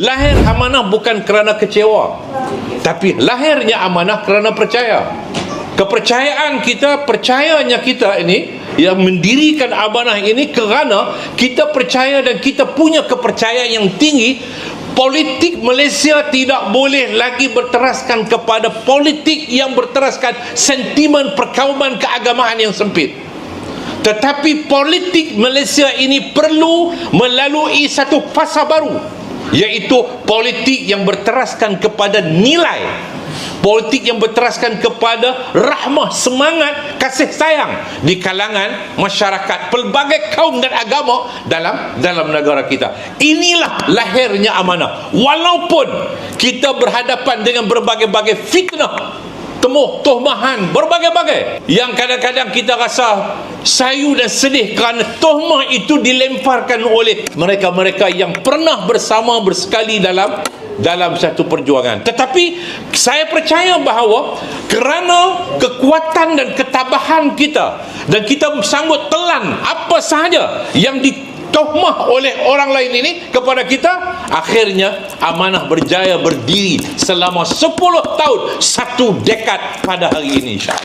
Lahir amanah bukan kerana kecewa. Tapi lahirnya amanah kerana percaya. Kepercayaan kita, percayanya kita ini yang mendirikan amanah ini kerana kita percaya dan kita punya kepercayaan yang tinggi politik Malaysia tidak boleh lagi berteraskan kepada politik yang berteraskan sentimen perkauman keagamaan yang sempit. Tetapi politik Malaysia ini perlu melalui satu fasa baru iaitu politik yang berteraskan kepada nilai. Politik yang berteraskan kepada rahmah semangat kasih sayang di kalangan masyarakat pelbagai kaum dan agama dalam dalam negara kita. Inilah lahirnya amanah. Walaupun kita berhadapan dengan berbagai-bagai fitnah temuh tohmahan berbagai-bagai. Yang kadang-kadang kita rasa sayu dan sedih kerana tohmah itu dilemparkan oleh mereka-mereka yang pernah bersama bersekali dalam dalam satu perjuangan. Tetapi saya percaya bahawa kerana kekuatan dan ketabahan kita dan kita sanggup telan apa sahaja yang di tohmah oleh orang lain ini kepada kita akhirnya amanah berjaya berdiri selama 10 tahun satu dekad pada hari ini insyaAllah